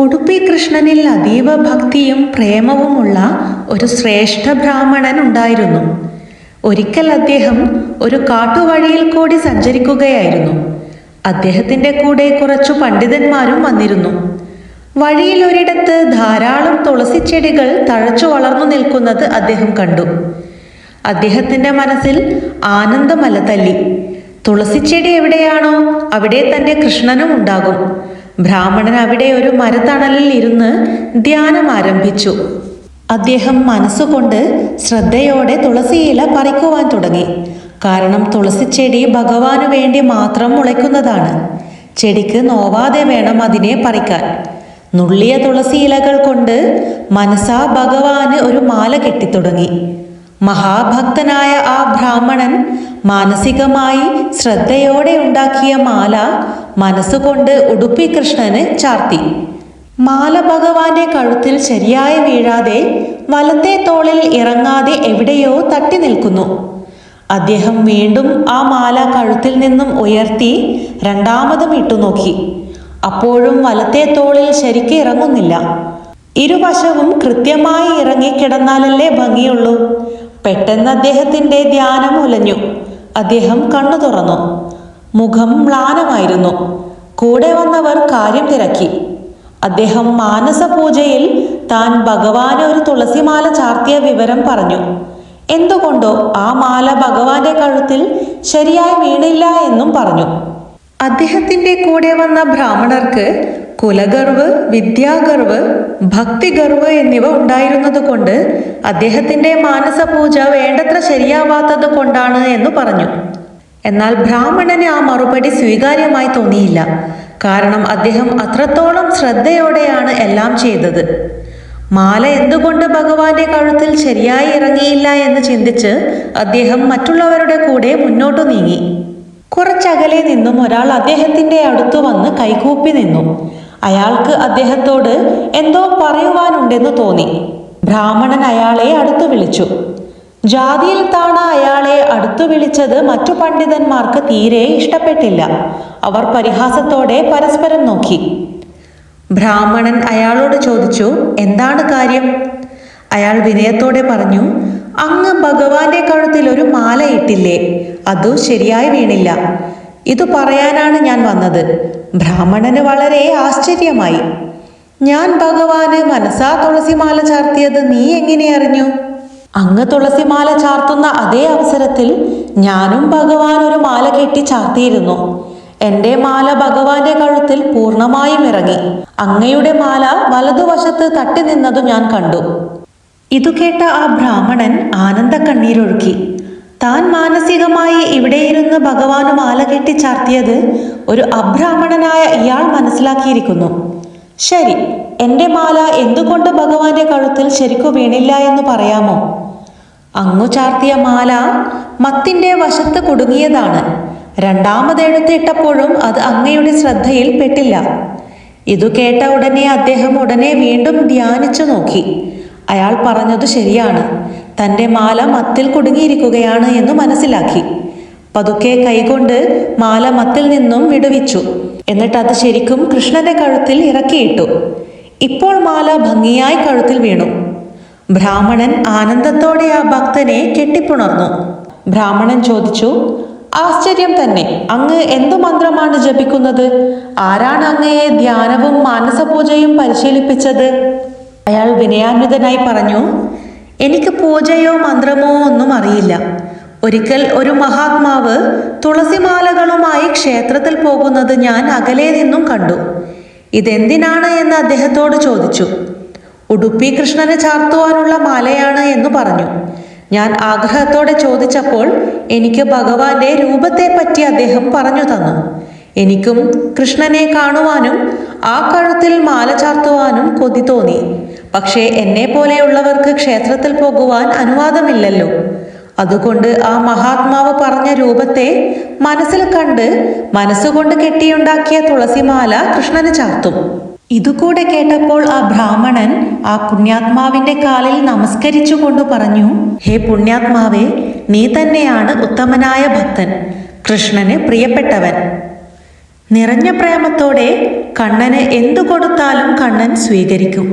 ഉടുപ്പി കൃഷ്ണനിൽ അതീവ ഭക്തിയും പ്രേമവുമുള്ള ഒരു ശ്രേഷ്ഠ ബ്രാഹ്മണൻ ഉണ്ടായിരുന്നു. ഒരിക്കൽ അദ്ദേഹം ഒരു കാട്ടുവഴിയിൽ കൂടി സഞ്ചരിക്കുകയായിരുന്നു. അദ്ദേഹത്തിന്റെ കൂടെ കുറച്ചു പണ്ഡിതന്മാരും വന്നിരുന്നു. വഴിയിൽ ഒരിടത്ത് ധാരാളം തുളസിച്ചെടികൾ തഴച്ചു വളർന്നു നിൽക്കുന്നത് അദ്ദേഹം കണ്ടു. അദ്ദേഹത്തിന്റെ മനസ്സിൽ ആനന്ദമല തല്ലി തുളസിച്ചെടി എവിടെയാണോ അവിടെ തന്റെ കൃഷ്ണനും ഉണ്ടാകും. ബ്രാഹ്മണൻ അവിടെ ഒരു മരത്തണലിൽ ഇരുന്ന് ധ്യാനം ആരംഭിച്ചു. അദ്ദേഹം മനസ്സുകൊണ്ട് ശ്രദ്ധയോടെ തുളസിയില പറിക്കുവാൻ തുടങ്ങി. കാരണം തുളസി ചെടി ഭഗവാനു വേണ്ടി മാത്രം മുളയ്ക്കുന്നതാണ്. ചെടിക്ക് നോവാതെ വേണം അതിനെ പറിക്കാൻ. നുള്ളിയ തുളസി ഇലകൾ കൊണ്ട് മനസാ ഭഗവാന് ഒരു മാല കെട്ടിത്തുടങ്ങി. മഹാഭക്തനായ ആ ബ്രാഹ്മണൻ മാനസികമായി ശ്രദ്ധയോടെ ഉണ്ടാക്കിയ മാല മനസ്സുകൊണ്ട് ഉടുപ്പി കൃഷ്ണന് ചാർത്തി. മാല ഭഗവാന്റെ കഴുത്തിൽ ശരിയായി വീഴാതെ വലത്തെ തോളിൽ ഇറങ്ങാതെ എവിടെയോ തട്ടി നിൽക്കുന്നു. അദ്ദേഹം വീണ്ടും ആ മാല കഴുത്തിൽ നിന്നും ഉയർത്തി രണ്ടാമതും ഇട്ടുനോക്കി അപ്പോഴും വലത്തെ തോളിൽ ശരിക്ക് ഇറങ്ങുന്നില്ല. ഇരുവശവും കൃത്യമായി ഇറങ്ങിക്കിടന്നാലല്ലേ ഭംഗിയുള്ളൂ. പെട്ടെന്ന് അദ്ദേഹത്തിന്റെ ധ്യാനം ഉലഞ്ഞു. അദ്ദേഹം കണ്ണു തുറന്നു. മുഖം മ്ലാനമായിരുന്നു. കൂടെ വന്നവർ കാര്യം തിരക്കി. അദ്ദേഹം മാനസപൂജയിൽ താൻ ഭഗവാന് ഒരു തുളസിമാല ചാർത്തിയ വിവരം പറഞ്ഞു. എന്തുകൊണ്ടോ ആ മാല ഭഗവാന്റെ കഴുത്തിൽ ശരിയായി വീണില്ല എന്നും പറഞ്ഞു. അദ്ദേഹത്തിന്റെ കൂടെ വന്ന ബ്രാഹ്മണർക്ക് കുലഗർവ് വിദ്യാഗർവ് ഭക്തിഗർവ് എന്നിവ ഉണ്ടായിരുന്നത് കൊണ്ട് അദ്ദേഹത്തിന്റെ മാനസ പൂജ വേണ്ടത്ര ശരിയാവാത്തത് കൊണ്ടാണ് എന്ന് പറഞ്ഞു. എന്നാൽ ബ്രാഹ്മണന് ആ മറുപടി സ്വീകാര്യമായി തോന്നിയില്ല. കാരണം അദ്ദേഹം അത്രത്തോളം ശ്രദ്ധയോടെയാണ് എല്ലാം ചെയ്തത്. മാല എന്തുകൊണ്ട് ഭഗവാന്റെ കഴുത്തിൽ ശരിയായി ഇറങ്ങിയില്ല എന്ന് ചിന്തിച്ച് അദ്ദേഹം മറ്റുള്ളവരുടെ കൂടെ മുന്നോട്ടു നീങ്ങി. കുറച്ചകലെ നിന്നും ഒരാൾ അദ്ദേഹത്തിന്റെ അടുത്തു വന്ന് കൈകൂപ്പി നിന്നു. അയാൾക്ക് അദ്ദേഹത്തോട് എന്തോ പറയുവാനുണ്ടെന്ന് തോന്നി. ബ്രാഹ്മണൻ അയാളെ അടുത്തു വിളിച്ചു. ജാതിയിൽ താണ അയാളെ അടുത്തു വിളിച്ചത് മറ്റു പണ്ഡിതന്മാർക്ക് തീരെ ഇഷ്ടപ്പെട്ടില്ല. അവർ പരിഹാസത്തോടെ പരസ്പരം നോക്കി. ബ്രാഹ്മണൻ അയാളോട് ചോദിച്ചു എന്താണ് കാര്യം? അയാൾ വിനയത്തോടെ പറഞ്ഞു അങ്ങ് ഭഗവാന്റെ കഴുത്തിൽ ഒരു മാല ഇട്ടില്ലേ അതു ശരിയായി വീണില്ല. ഇത് പറയാനാണ് ഞാൻ വന്നത്. ബ്രാഹ്മണന് വളരെ ആശ്ചര്യമായി. ഞാൻ ഭഗവാന് മനസ്സാ തുളസിമാല ചാർത്തിയത് നീ എങ്ങനെ അറിഞ്ഞു? അങ്ങ് തുളസിമാല ചാർത്തുന്ന അതേ അവസരത്തിൽ ഞാനും ഭഗവാൻ ഒരു മാല കെട്ടി ചാർത്തിയിരുന്നു. എന്റെ മാല ഭഗവാന്റെ കഴുത്തിൽ പൂർണമായും ഇറങ്ങി. അങ്ങയുടെ മാല വലതുവശത്ത് തട്ടി നിന്നതും ഞാൻ കണ്ടു. ഇതു കേട്ട ആ ബ്രാഹ്മണൻ ആനന്ദ കണ്ണീരൊഴുക്കി താൻ മാനസികമായി ഇവിടെയിരുന്ന് ഭഗവാന് മാല കെട്ടി ചാർത്തിയത് ഒരു അബ്രാഹ്മണനായ ഇയാൾ മനസ്സിലാക്കിയിരിക്കുന്നു. ശരി എന്റെ മാല എന്തുകൊണ്ട് ഭഗവാന്റെ കഴുത്തിൽ ശരിക്കു വീണില്ല എന്ന് പറയാമോ? അങ്ങു ചാർത്തിയ മാല മത്തിന്റെ വശത്ത് കുടുങ്ങിയതാണ്. രണ്ടാമത് എടുത്തിട്ടപ്പോഴും അത് അങ്ങയുടെ ശ്രദ്ധയിൽ പെട്ടില്ല. ഇതു കേട്ട ഉടനെ അദ്ദേഹം ഉടനെ വീണ്ടും ധ്യാനിച്ചു നോക്കി. അയാൾ പറഞ്ഞതു ശരിയാണ്. തന്റെ മാല മത്തിൽ കുടുങ്ങിയിരിക്കുകയാണ് എന്ന് മനസ്സിലാക്കി. പതുക്കെ കൈകൊണ്ട് മാല മത്തിൽ നിന്നും വിടുവിച്ചു. എന്നിട്ട് അത് ശരിക്കും കൃഷ്ണന്റെ കഴുത്തിൽ ഇറക്കിയിട്ടു. ഇപ്പോൾ മാല ഭംഗിയായി കഴുത്തിൽ വീണു. ബ്രാഹ്മണൻ ആനന്ദത്തോടെ ആ ഭക്തനെ കെട്ടിപ്പുണർന്നു. ബ്രാഹ്മണൻ ചോദിച്ചു ആശ്ചര്യം തന്നെ അങ്ങ് എന്തു മന്ത്രമാണ് ജപിക്കുന്നത്? ആരാണ് അങ്ങയെ ധ്യാനവും മാനസപൂജയും പരിശീലിപ്പിച്ചത്? അയാൾ വിനയാന്വിതനായി പറഞ്ഞു എനിക്ക് പൂജയോ മന്ത്രമോ ഒന്നും അറിയില്ല. ഒരിക്കൽ ഒരു മഹാത്മാവ് തുളസിമാലകളുമായി ക്ഷേത്രത്തിൽ പോകുന്നത് ഞാൻ അകലെ നിന്നും കണ്ടു. ഇതെന്തിനാണ് എന്ന് അദ്ദേഹത്തോട് ചോദിച്ചു. ഉടുപ്പി കൃഷ്ണനെ ചാർത്തുവാനുള്ള മാലയാണ് എന്ന് പറഞ്ഞു. ഞാൻ ആഗ്രഹത്തോടെ ചോദിച്ചപ്പോൾ എനിക്ക് ഭഗവാന്റെ രൂപത്തെ പറ്റി അദ്ദേഹം പറഞ്ഞു തന്നു. എനിക്കും കൃഷ്ണനെ കാണുവാനും ആ കഴുത്തിൽ മാല ചാർത്തുവാനും കൊതി തോന്നി. പക്ഷേ എന്നെ പോലെയുള്ളവർക്ക് ക്ഷേത്രത്തിൽ പോകുവാൻ അനുവാദമില്ലല്ലോ. അതുകൊണ്ട് ആ മഹാത്മാവ് പറഞ്ഞ രൂപത്തെ മനസ്സിൽ കണ്ട് മനസ്സുകൊണ്ട് കെട്ടിയുണ്ടാക്കിയ തുളസിമാല കൃഷ്ണന് ചാർത്തും. ഇതുകൂടെ കേട്ടപ്പോൾ ആ ബ്രാഹ്മണൻ ആ പുണ്യാത്മാവിന്റെ കാലിൽ നമസ്കരിച്ചുകൊണ്ട് പറഞ്ഞു ഹേ പുണ്യാത്മാവേ നീ തന്നെയാണ് ഉത്തമനായ ഭക്തൻ കൃഷ്ണന് പ്രിയപ്പെട്ടവൻ. നിറഞ്ഞ പ്രേമത്തോടെ കണ്ണന് എന്തു കൊടുത്താലും കണ്ണൻ സ്വീകരിക്കും.